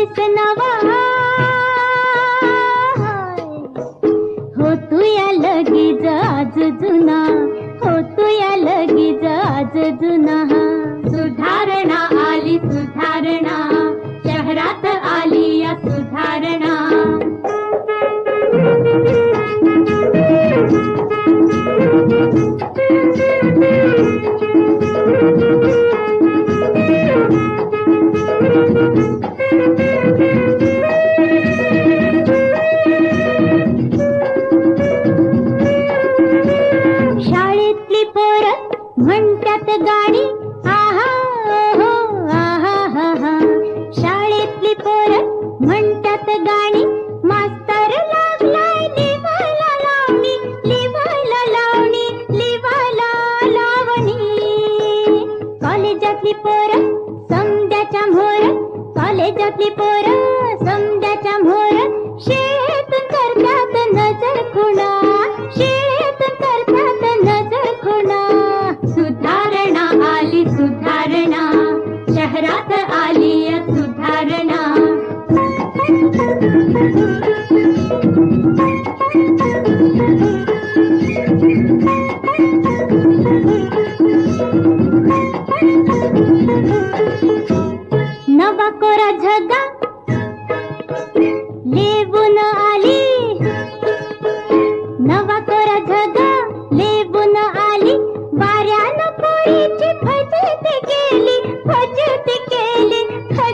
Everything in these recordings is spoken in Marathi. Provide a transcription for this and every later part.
ढिरस नवा हो तू या लगीच आज जुना हो तू या लगीच आज जुना. शाळेतली पोर म्हणतात गाणी आहा ओहो आहा हा हा. शाळेतली पोर म्हणतात गाणी. मास्तर लागलाय लिवायला लावणी लिवायला लावणी लिवायला लावणी. कॉलेजातली पोर समद्याच्या मोर कॉलेजातली पोर समद्याच्या मोर शेत करतात नजर खुणा.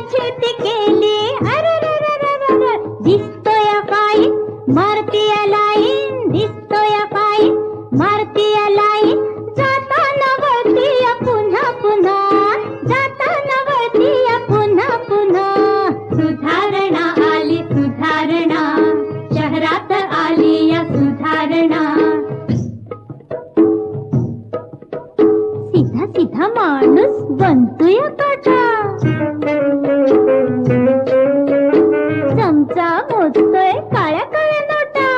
फजिती केली अरे दिसतोय पायी मारतीय लाईन. दिसतोय पायी मारतीय लाईन. जाताना वळतीय पुन्हा पुन्हा. जाताना वळतीय पुन्हा पुन्हा. सुधारणा आली सुधारणा. शहरात आली या सुधारणा. चांगला माणूस बनतोय काटा चमचा मोजतोय काळ्या काळ्या नोटा.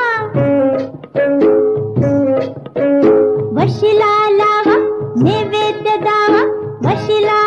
बशीला लावा नैवेद्य दावा बशीला